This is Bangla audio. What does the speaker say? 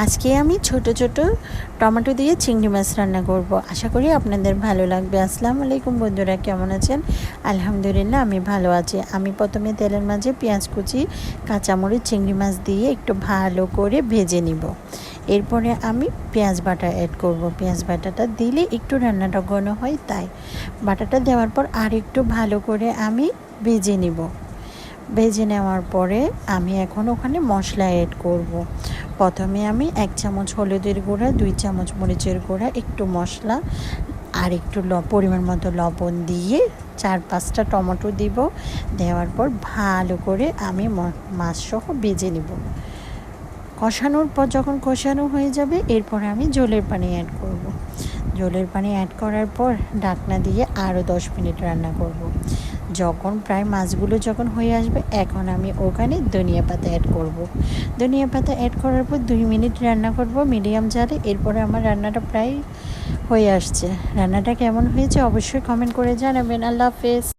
আজকে আমি ছোট ছোট টমেটো দিয়ে চিংড়ি মাছ রান্না করব। আশা করি আপনাদের ভালো লাগবে। আসসালামু আলাইকুম বন্ধুরা, কেমন আছেন? আলহামদুলিল্লাহ, আমি ভালো আছি। আমি প্রথমে তেলের মাঝে পেঁয়াজ কুচি, কাঁচামরিচ, চিংড়ি মাছ দিয়ে একটু ভালো করে ভেজে নিব। এরপরে আমি পেঁয়াজ বাটা অ্যাড করব। পেঁয়াজ বাটাটা দিলে একটু রান্নাটা ঘন হয়, তাই বাটাটা দেওয়ার পর আর একটু ভালো করে আমি ভেজে নিব। ভেজে নেওয়ার পরে আমি এখন ওখানে মশলা অ্যাড করব। প্রথমে আমি এক চামচ হলুদের গুঁড়া, দুই চামচ মরিচের গুঁড়া, একটু মশলা আর একটু ল, পরিমাণ মতো লবণ দিয়ে চার পাঁচটা টমেটো দিব দেওয়ার পর ভালো করে আমি মাছ সহ ভেজে নেব কষানোর পর যখন কষানো হয়ে যাবে, এরপরে আমি জলের পানি অ্যাড করব। জলের পানি অ্যাড করার পর ঢাকনা দিয়ে আরও দশ মিনিট রান্না করব। যখন প্রায় মাছগুলো যখন হয়ে আসবে, এখন আমি ওখানে ধনিয়া পাতা অ্যাড করব। ধনিয়া পাতা অ্যাড করার পর দুই মিনিট রান্না করব মিডিয়াম জালে, এরপরে আমার রান্নাটা প্রায় হয়ে আসছে। রান্নাটা কেমন হয়েছে অবশ্যই কমেন্ট করে জানাবেন। আল্লাহ হাফেজ।